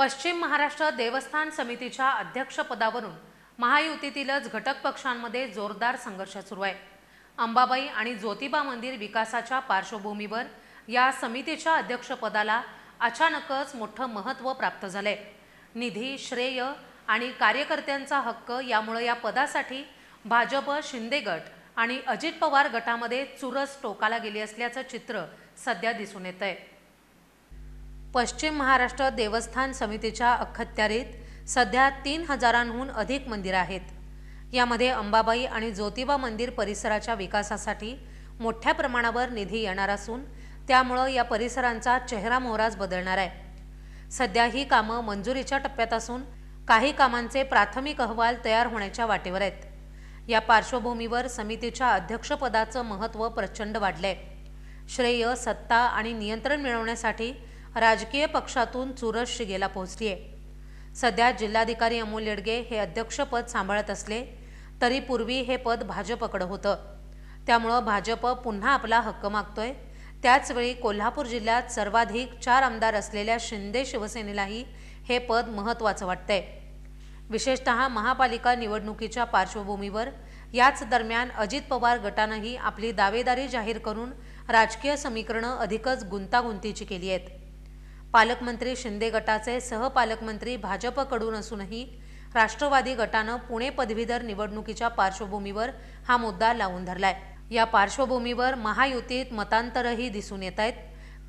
पश्चिम महाराष्ट्र देवस्थान समितीच्या अध्यक्षपदावरून महायुतीतीलच घटक पक्षांमध्ये जोरदार संघर्ष सुरू आहे. अंबाबाई आणि ज्योतिबा मंदिर विकासाच्या पार्श्वभूमीवर या समितीच्या अध्यक्षपदाला अचानकच मोठं महत्त्व प्राप्त झालंय. निधी श्रेय आणि कार्यकर्त्यांचा हक्क यामुळे या पदासाठी भाजप शिंदे गट आणि अजित पवार गटामध्ये चुरस टोकाला गेली असल्याचं चित्र सध्या दिसून येत आहे पश्चिम महाराष्ट्र देवस्थान समितीच्या अखत्यारीत सध्या तीन हजारांहून अधिक मंदिरं आहेत. यामध्ये अंबाबाई आणि ज्योतिबा मंदिर परिसराच्या विकासासाठी मोठ्या प्रमाणावर निधी येणार असून त्यामुळं या परिसरांचा चेहरा मोहराच बदलणार आहे. सध्या ही कामं मंजुरीच्या टप्प्यात असून काही कामांचे प्राथमिक अहवाल तयार होण्याच्या वाटेवर आहेत. या पार्श्वभूमीवर समितीच्या अध्यक्षपदाचं महत्त्व प्रचंड वाढलंय. श्रेय सत्ता आणि नियंत्रण मिळवण्यासाठी राजकीय पक्षातून चुरस शिगेला पोहोचली आहे सध्या जिल्हाधिकारी अमोल येडगे हे अध्यक्षपद सांभाळत असले तरी पूर्वी हे पद भाजपकडं होतं. त्यामुळं भाजप पुन्हा आपला हक्क मागतोय. त्याचवेळी कोल्हापूर जिल्ह्यात सर्वाधिक चार आमदार असलेल्या शिंदे शिवसेनेलाही हे पद महत्त्वाचं वाटतंय. विशेषतः महापालिका निवडणुकीच्या पार्श्वभूमीवर याच दरम्यान अजित पवार गटानंही आपली दावेदारी जाहीर करून राजकीय समीकरणं अधिकच गुंतागुंतीची केली आहेत. पालकमंत्री शिंदे गटाचे सहपालकमंत्री भाजपकडून असूनही राष्ट्रवादी गटानं पुणे पदवीधर निवडणुकीच्या पार्श्वभूमीवर हा मुद्दा लावून धरलाय. या पार्श्वभूमीवर महायुतीत मतांतरही दिसून येत आहेत.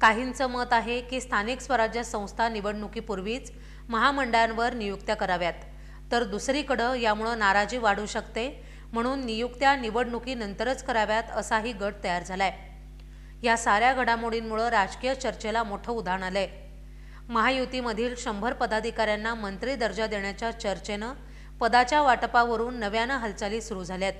काहींचं मत आहे की स्थानिक स्वराज्य संस्था निवडणुकीपूर्वीच महामंडळांवर नियुक्त्या कराव्यात. तर दुसरीकडं यामुळं नाराजी वाढू शकते म्हणून नियुक्त्या निवडणुकीनंतरच कराव्यात असाही गट तयार झालाय. या साऱ्या घडामोडींमुळं राजकीय चर्चेला मोठं उदाहरण आलंय. महायुतीमधील शंभर पदाधिकाऱ्यांना मंत्री दर्जा देण्याच्या चर्चेनं पदाच्या वाटपावरून नव्यानं हालचाली सुरू झाल्यात.